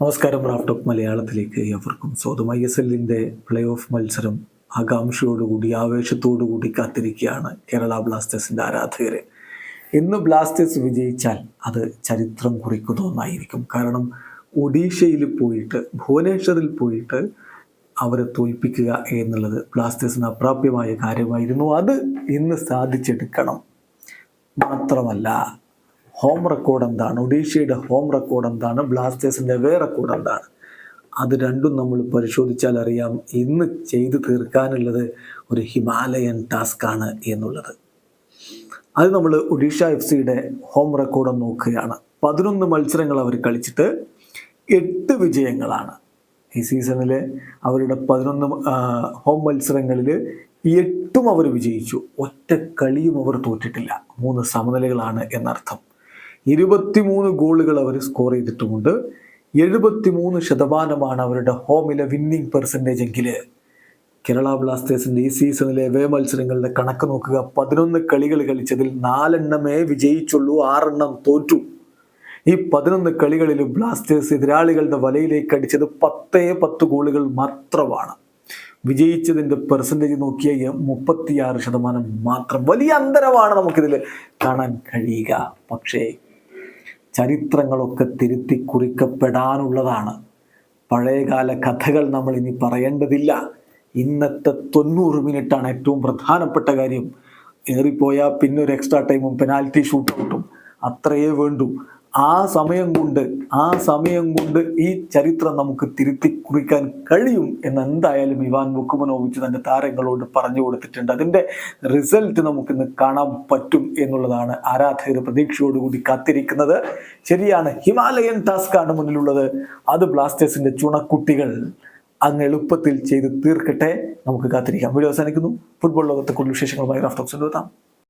നമസ്കാരം റാഫ് മലയാളത്തിലേക്ക് എവർക്കും സ്വന്തം ഐ എസ് എല്ലിന്റെ പ്ലേ ഓഫ് മത്സരം ആകാംക്ഷയോടുകൂടി ആവേശത്തോടുകൂടി കാത്തിരിക്കുകയാണ് കേരള ബ്ലാസ്റ്റേഴ്സിന്റെ ആരാധകരെ. ഇന്ന് ബ്ലാസ്റ്റേഴ്സ് വിജയിച്ചാൽ അത് ചരിത്രം കുറിക്കുന്ന ഒന്നായിരിക്കും. കാരണം ഒഡീഷയിൽ പോയിട്ട് ഭുവനേശ്വറിൽ പോയിട്ട് അവരെ തോൽപ്പിക്കുക എന്നുള്ളത് ബ്ലാസ്റ്റേഴ്സിന് അപ്രാപ്യമായ കാര്യമായിരുന്നു. അത് ഇന്ന് സാധിച്ചെടുക്കണം. മാത്രമല്ല ഹോം റെക്കോർഡ് എന്താണ്? ഒഡീഷയുടെ ഹോം റെക്കോർഡ് എന്താണ്? ബ്ലാസ്റ്റേഴ്സിന്റെ വേ റെക്കോർഡ് എന്താണ്? അത് രണ്ടും നമ്മൾ പരിശോധിച്ചാൽ അറിയാം ഇന്ന് ചെയ്തു തീർക്കാനുള്ളത് ഒരു ഹിമാലയൻ ടാസ്ക്കാണ് എന്നുള്ളത്. അത് നമ്മൾ ഒഡീഷ എഫ് സിയുടെ ഹോം റെക്കോർഡ് നോക്കുകയാണ്. പതിനൊന്ന് മത്സരങ്ങൾ അവർ കളിച്ചിട്ട് എട്ട് വിജയങ്ങളാണ്. ഈ സീസണിൽ അവരുടെ പതിനൊന്ന് ഹോം മത്സരങ്ങളിൽ എട്ടും അവർ വിജയിച്ചു. ഒറ്റ കളിയും അവർ തോറ്റിട്ടില്ല. മൂന്ന് സമനിലകളാണ് എന്നർത്ഥം. ഇരുപത്തിമൂന്ന് ഗോളുകൾ അവർ സ്കോർ ചെയ്തിട്ടുമുണ്ട്. എഴുപത്തിമൂന്ന് ശതമാനമാണ് അവരുടെ ഹോമിലെ വിന്നിംഗ് പെർസെന്റേജ് എങ്കിൽ കേരള ബ്ലാസ്റ്റേഴ്സിന്റെ ഈ സീസണിലെ വേ മത്സരങ്ങളുടെ കണക്ക് നോക്കുക. പതിനൊന്ന് കളികൾ കളിച്ചതിൽ നാലെണ്ണമേ വിജയിച്ചുള്ളൂ ആറെണ്ണം തോറ്റു. ഈ പതിനൊന്ന് കളികളിൽ ബ്ലാസ്റ്റേഴ്സ് എതിരാളികളുടെ വലയിലേക്ക് അടിച്ചത് പത്തേ പത്ത് ഗോളുകൾ മാത്രമാണ്. വിജയിച്ചതിന്റെ പെർസെന്റേജ് നോക്കിയ മുപ്പത്തിയാറ് ശതമാനം മാത്രം. വലിയ അന്തരമാണ് നമുക്കിതിൽ കാണാൻ കഴിയുക. പക്ഷേ ചരിത്രങ്ങളൊക്കെ തിരുത്തി കുറിക്കപ്പെടാനുള്ളതാണ്. പഴയകാല കഥകൾ നമ്മൾ ഇനി പറയേണ്ടതില്ല. ഇന്നത്തെ തൊണ്ണൂറ് മിനിറ്റാണ് ഏറ്റവും പ്രധാനപ്പെട്ട കാര്യം. ഏറിപ്പോയാൽ പിന്നെ ഒരു എക്സ്ട്രാ ടൈമും പെനാൽറ്റി ഷൂട്ടൗട്ടും അത്രയേ വേണ്ടൂ. ആ സമയം കൊണ്ട് ആ സമയം കൊണ്ട് ഈ ചരിത്രം നമുക്ക് തിരുത്തി കുറിക്കാൻ കഴിയും എന്ന് എന്തായാലും ഇവാൻ മുക്കുമനോവിച്ച് തന്റെ താരങ്ങളോട് പറഞ്ഞു കൊടുത്തിട്ടുണ്ട്. അതിന്റെ റിസൾട്ട് നമുക്കിന്ന് കാണാൻ പറ്റും എന്നുള്ളതാണ് ആരാധകർ പ്രതീക്ഷയോടുകൂടി കാത്തിരിക്കുന്നത്. ശരിയാണ് ഹിമാലയൻ ടാസ്ക്കാണ് മുന്നിലുള്ളത്. അത് ബ്ലാസ്റ്റേഴ്സിന്റെ ചുണക്കുട്ടികൾ അങ്ങ് എളുപ്പത്തിൽ ചെയ്ത് തീർക്കട്ടെ. നമുക്ക് കാത്തിരിക്കാം. വീഡിയോ അവസാനിക്കുന്നു. ഫുട്ബോൾ ലോകത്തെ കൂടുതൽ വിശേഷങ്ങളുമായി റാഫ്റ്റോക്സ് എത്താം